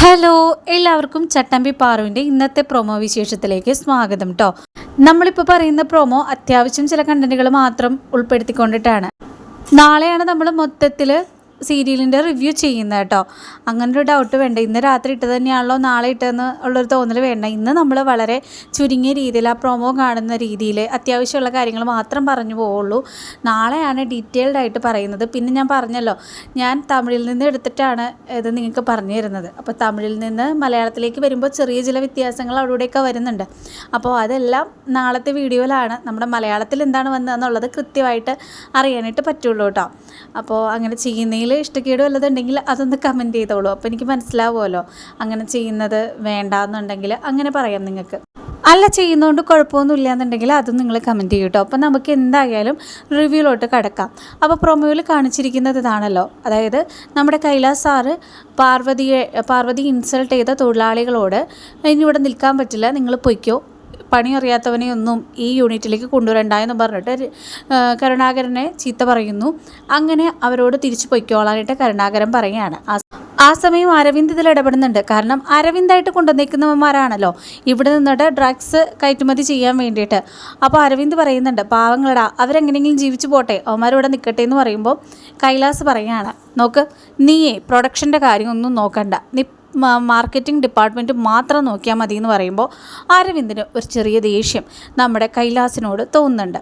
Hello എല്ലാവർക്കും ചട്ടമ്പി പാറുവിന്റെ ഇന്നത്തെ promo വിശേഷത്തിലേക്ക് സ്വാഗതം കേട്ടോ നമ്മളിപ്പോൾ പറയുന്ന പ്രൊമോ അത്യാവശ്യം ചില കണ്ടന്റുകൾ മാത്രം ഉൾപ്പെടുത്തിക്കൊണ്ടിട്ടാണ്. നാളെയാണ് നമ്മൾ മൊത്തത്തിൽ സീരിയലിന്റെ റിവ്യൂ ചെയ്യുന്നത് കേട്ടോ. അങ്ങനെ ഒരു ഡൗട്ട് വേണ്ട. ഇന്ന് രാത്രി ഇട്ട് തന്നെയാണല്ലോ നാളെ ഇട്ടതെന്ന് ഉള്ളൊരു തോന്നൽ വേണ്ട. ഇന്ന് നമ്മൾ വളരെ ചുരുങ്ങിയ രീതിയിൽ ആ പ്രൊമോ കാണുന്ന രീതിയിൽ അത്യാവശ്യമുള്ള കാര്യങ്ങൾ മാത്രം പറഞ്ഞു പോവുള്ളൂ. നാളെയാണ് ഡീറ്റെയിൽഡ് ആയിട്ട് പറയുന്നത്. പിന്നെ ഞാൻ പറഞ്ഞല്ലോ ഞാൻ തമിഴിൽ നിന്ന് എടുത്തിട്ടാണ് ഇത് നിങ്ങൾക്ക് പറഞ്ഞു തരുന്നത്. അപ്പോൾ തമിഴിൽ നിന്ന് മലയാളത്തിലേക്ക് വരുമ്പോൾ ചെറിയ ചില വ്യത്യാസങ്ങൾ അവിടെയൊക്കെ വരുന്നുണ്ട്. അപ്പോൾ അതെല്ലാം നാളത്തെ വീഡിയോയിലാണ്. നമ്മുടെ മലയാളത്തിൽ എന്താണ് വന്നതെന്നുള്ളത് കൃത്യമായിട്ട് അറിയാനായിട്ട് പറ്റുള്ളൂ കേട്ടോ. അപ്പോൾ അങ്ങനെ ചെയ്യുന്നതിൽ ഇഷ്ടക്കേട് വല്ലതുണ്ടെങ്കിൽ അതൊന്ന് കമന്റ് ചെയ്തോളൂ. അപ്പോൾ എനിക്ക് മനസ്സിലാവുമല്ലോ അങ്ങനെ ചെയ്യുന്നത് വേണ്ട എന്നുണ്ടെങ്കിൽ അങ്ങനെ പറയാം നിങ്ങൾക്ക്. അല്ല ചെയ്യുന്നതുകൊണ്ട് കുഴപ്പമൊന്നുമില്ല എന്നുണ്ടെങ്കിൽ അതും നിങ്ങൾ കമന്റ് ചെയ്യും കേട്ടോ അപ്പോൾ നമുക്ക് എന്തായാലും റിവ്യൂലോട്ട് കിടക്കാം. അപ്പോൾ പ്രൊമോയിൽ കാണിച്ചിരിക്കുന്നത് ഇതാണല്ലോ. അതായത് നമ്മുടെ കൈലാസ് സാറ് പാർവതിയെ പാർവതി ഇൻസൾട്ട് ചെയ്ത തൊഴിലാളികളോട് ഇനി ഇവിടെ നിൽക്കാൻ പറ്റില്ല നിങ്ങൾ പൊയ്ക്കോ. പണി അറിയാത്തവനെ ഒന്നും ഈ യൂണിറ്റിലേക്ക് കൊണ്ടുവരണ്ട എന്ന് പറഞ്ഞിട്ട് കരുണാകരനെ ചീത്ത പറയുന്നു. അങ്ങനെ അവരോട് തിരിച്ചു പൊയ്ക്കോളാനായിട്ട് കരുണാകരൻ പറയുകയാണ്. ആ സമയം അരവിന്ദ് ഇതിൽ ഇടപെടുന്നുണ്ട്. കാരണം അരവിന്ദായിട്ട് കൊണ്ടുവന്നേക്കുന്നവന്മാരാണല്ലോ. ഇവിടെ നിന്നിട്ട് ഡ്രഗ്സ് കയറ്റുമതി ചെയ്യാൻ വേണ്ടിയിട്ട്. അപ്പോൾ അരവിന്ദ് പറയുന്നുണ്ട് പാവങ്ങളടാ അവരെങ്ങനെയെങ്കിലും ജീവിച്ചു പോട്ടെ. അവന്മാരിവിടെ നിൽക്കട്ടെ എന്ന് പറയുമ്പോൾ കൈലാസ് പറയുകയാണ്. നോക്ക് നീയേ പ്രൊഡക്ഷന്റെ കാര്യം ഒന്നും നോക്കണ്ട. നീ മാർക്കറ്റിംഗ് ഡിപ്പാർട്ട്മെന്റ് മാത്രം നോക്കിയാൽ മതി എന്ന് പറയുമ്പോൾ അരവിന്ദിന് ഒരു ചെറിയ ദേഷ്യം നമ്മുടെ കൈലാസിനോട് തോന്നുന്നുണ്ട്.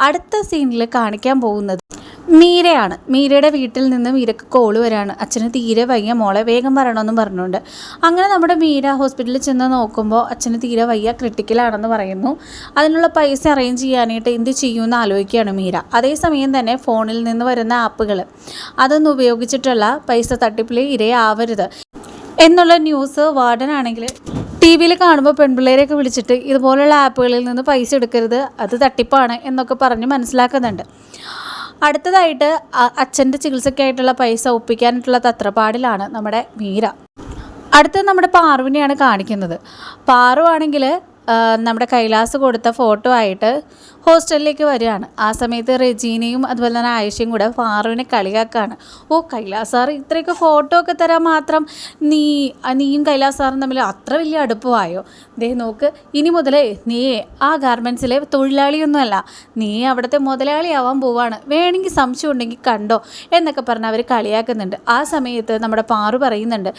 അടുത്ത സീനിൽ കാണിക്കാൻ പോകുന്നത് മീരയാണ്. മീരയുടെ വീട്ടിൽ നിന്ന് മീരക്ക് കോൾ വരാണ്. അച്ഛന് തീരെ വയ്യ. മോളെ വേഗം വരണമെന്നും പറഞ്ഞുകൊണ്ട്. അങ്ങനെ നമ്മുടെ മീര ഹോസ്പിറ്റലിൽ ചെന്ന് നോക്കുമ്പോൾ അച്ഛന് തീരെ വയ്യ ക്രിട്ടിക്കലാണെന്ന് പറയുന്നു. അതിനുള്ള പൈസ അറേഞ്ച് ചെയ്യാനായിട്ട് എന്ത് ചെയ്യുമെന്ന് ആലോചിക്കുകയാണ് മീര. അതേസമയം തന്നെ ഫോണിൽ നിന്ന് വരുന്ന ആപ്പുകൾ അതൊന്നും ഉപയോഗിച്ചിട്ടുള്ള പൈസ തട്ടിപ്പിൽ ഇരയാവരുത്. എന്നുള്ള ന്യൂസ് വാർഡനാണെങ്കിൽ ടി വിയിൽ കാണുമ്പോൾ പെൺപിള്ളേരെയൊക്കെ വിളിച്ചിട്ട് ഇതുപോലെയുള്ള ആപ്പുകളിൽ നിന്ന് പൈസ എടുക്കരുത് അത് തട്ടിപ്പാണ് എന്നൊക്കെ പറഞ്ഞ് മനസ്സിലാക്കുന്നുണ്ട്. അടുത്തതായിട്ട് അച്ഛന്റെ ചികിത്സയ്ക്കായിട്ടുള്ള പൈസ ഒപ്പിക്കാനായിട്ടുള്ള തത്രപ്പാടിലാണ് നമ്മുടെ മീര. അടുത്തത് നമ്മുടെ പാറുവിനെയാണ് കാണിക്കുന്നത്. പാറു ആണെങ്കിൽ നമ്മുടെ കൈലാസ് കൊടുത്ത ഫോട്ടോ ആയിട്ട് ഹോസ്റ്റലിലേക്ക് വരികയാണ്. ആ സമയത്ത് റെജീനയും അതുപോലെ തന്നെ ആയിഷയും കൂടെ ഫാറുവിനെ കളിയാക്കാണ്. ഓ കൈലാസ് സാർ ഇത്രയൊക്കെ ഫോട്ടോ ഒക്കെ തരാൻ മാത്രം നീ നീയും കൈലാസ് സാറും തമ്മിൽ അത്ര വലിയ അടുപ്പമായോ? ദേ നോക്ക് ഇനി മുതലേ നീ ആ ഗാർമെൻസിലെ തൊഴിലാളിയൊന്നുമല്ല. നീ അവിടുത്തെ മുതലാളിയാവാൻ പോവാണ്. വേണമെങ്കിൽ സംശയം ഉണ്ടെങ്കിൽ കണ്ടോ എന്നൊക്കെ പറഞ്ഞ് അവർ കളിയാക്കുന്നുണ്ട്. ആ സമയത്ത് നമ്മുടെ പാറു പറയുന്നുണ്ട്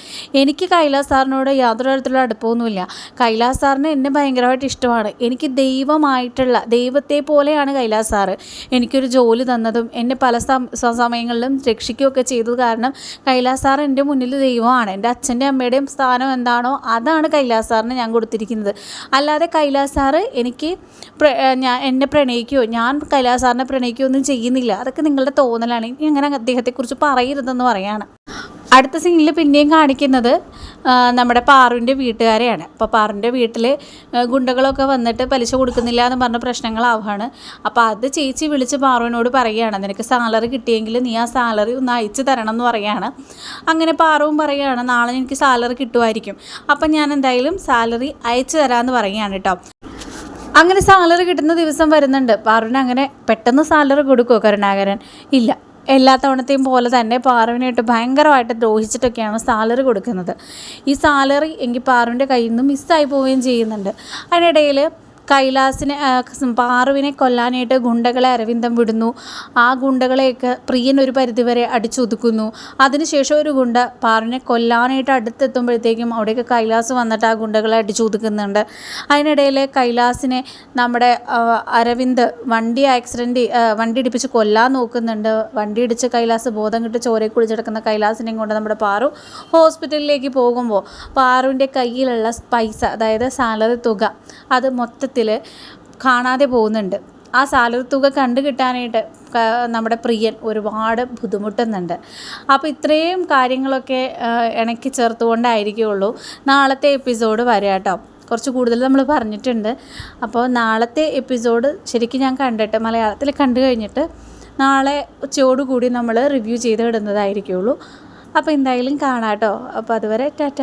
എനിക്ക് കൈലാസ് സാറിനോട് യാതൊരു തരത്തിലുള്ള അടുപ്പമൊന്നുമില്ല. കൈലാസ് സാറിന് എന്നെ ഭയങ്കരമായിട്ട് ഇഷ്ടമാണ്. എനിക്ക് ദൈവമായിട്ടുള്ള ദൈവത്തെ പോലെയാണ് കൈലാസ് സാറ്. എനിക്കൊരു ജോലി തന്നതും എന്നെ പല സമയങ്ങളിലും രക്ഷിക്കുകയൊക്കെ ചെയ്തത് കാരണം കൈലാസ് സാർ എന്റെ മുന്നിൽ ദൈവമാണ്. എന്റെ അച്ഛന്റെ അമ്മയുടെയും സ്ഥാനം എന്താണോ അതാണ് കൈലാസ് സാറിന് ഞാൻ കൊടുത്തിരിക്കുന്നത്. അല്ലാതെ കൈലാസ് സാറ് എനിക്ക് ഞാൻ എന്നെ പ്രണയിക്കുകയോ ഞാൻ കൈലാസ് സാറിനെ പ്രണയിക്കുകയോ ഒന്നും ചെയ്യുന്നില്ല. അതൊക്കെ നിങ്ങളുടെ തോന്നലാണ്. ഇനി അങ്ങനെ അദ്ദേഹത്തെക്കുറിച്ച് പറയരുതെന്ന് പറയാണ്. അടുത്ത സീനിൽ പിന്നെയും കാണിക്കുന്നത് നമ്മുടെ പാറുവിന്റെ വീട്ടുകാരെയാണ്. അപ്പോൾ പാറുവിന്റെ വീട്ടിൽ ഗുണ്ടകളൊക്കെ വന്നിട്ട് പലിശ കൊടുക്കുന്നില്ല എന്ന് പറഞ്ഞ പ്രശ്നങ്ങളാവുകയാണ്. അപ്പോൾ അത് ചേച്ചി വിളിച്ച് പാറുവിനോട് പറയുകയാണ് നിനക്ക് സാലറി കിട്ടിയെങ്കിൽ നീ ആ സാലറി ഒന്ന് അയച്ചു തരണം എന്ന് പറയുകയാണ്. അങ്ങനെ പാറുവും പറയുകയാണ് നാളെ എനിക്ക് സാലറി കിട്ടുമായിരിക്കും. അപ്പം ഞാൻ എന്തായാലും സാലറി അയച്ചു തരാമെന്ന് പറയുകയാണ് കേട്ടോ. അങ്ങനെ സാലറി കിട്ടുന്ന ദിവസം വരുന്നുണ്ട്. പാറുവിന് അങ്ങനെ പെട്ടെന്ന് സാലറി കൊടുക്കുമോ കരുണാകരൻ? ഇല്ല. എല്ലാ തവണത്തെയും പോലെ തന്നെ പാറുവിനായിട്ട് ഭയങ്കരമായിട്ട് ദ്രോഹിച്ചിട്ടൊക്കെയാണ് സാലറി കൊടുക്കുന്നത്. ഈ സാലറി എങ്കിൽ പാറുവിന്റെ കയ്യിൽ നിന്ന് മിസ്സായി പോവുകയും ചെയ്യുന്നുണ്ട്. അതിനിടയിൽ കൈലാസിനെ പാറുവിനെ കൊല്ലാനായിട്ട് ഗുണ്ടകളെ അരവിന്ദം വിടുന്നു. ആ ഗുണ്ടകളെയൊക്കെ പ്രിയൻ ഒരു പരിധിവരെ അടിച്ചൊതുക്കുന്നു. അതിനുശേഷം ഒരു ഗുണ്ട പാറുവിനെ കൊല്ലാനായിട്ട് അടുത്തെത്തുമ്പോഴത്തേക്കും അവിടെയൊക്കെ കൈലാസ് വന്നിട്ട് ആ ഗുണ്ടകളെ അടിച്ചൊതുക്കുന്നുണ്ട്. അതിനിടയിൽ കൈലാസിനെ നമ്മുടെ അരവിന്ദ് വണ്ടി ആക്സിഡന്റ് വണ്ടി ഇടിപ്പിച്ച് കൊല്ലാൻ നോക്കുന്നുണ്ട്. വണ്ടി ഇടിച്ച് കൈലാസ് ബോധം കിട്ട് ചോരയിൽ കുളിച്ചെടുക്കുന്ന കൈലാസിനെയും കൊണ്ട് നമ്മുടെ പാറു ഹോസ്പിറ്റലിലേക്ക് പോകുമ്പോൾ പാറുവിന്റെ കയ്യിലുള്ള പൈസ അതായത് സാലറി തുക അത് മൊത്തത്തിൽ കാണാതെ പോകുന്നുണ്ട്. ആ സാലറി തുക കണ്ടു കിട്ടാനായിട്ട് നമ്മുടെ പ്രിയൻ ഒരുപാട് ബുദ്ധിമുട്ടുന്നുണ്ട്. അപ്പോൾ ഇത്രയും കാര്യങ്ങളൊക്കെ ഇണക്കി ചേർത്തുകൊണ്ടായിരിക്കുള്ളൂ നാളത്തെ എപ്പിസോഡ് വരാം കേട്ടോ. കുറച്ച് കൂടുതൽ നമ്മൾ പറഞ്ഞിട്ടുണ്ട്. അപ്പോൾ നാളത്തെ എപ്പിസോഡ് ശരിക്കും ഞാൻ കണ്ടിട്ട് മലയാളത്തിൽ കണ്ടു കഴിഞ്ഞിട്ട് നാളെ ഉച്ചയോടുകൂടി നമ്മൾ റിവ്യൂ ചെയ്ത് ഇടുന്നതായിരിക്കുള്ളൂ. അപ്പോൾ എന്തായാലും കാണാം കേട്ടോ. അപ്പോൾ അതുവരെ ടാറ്റ.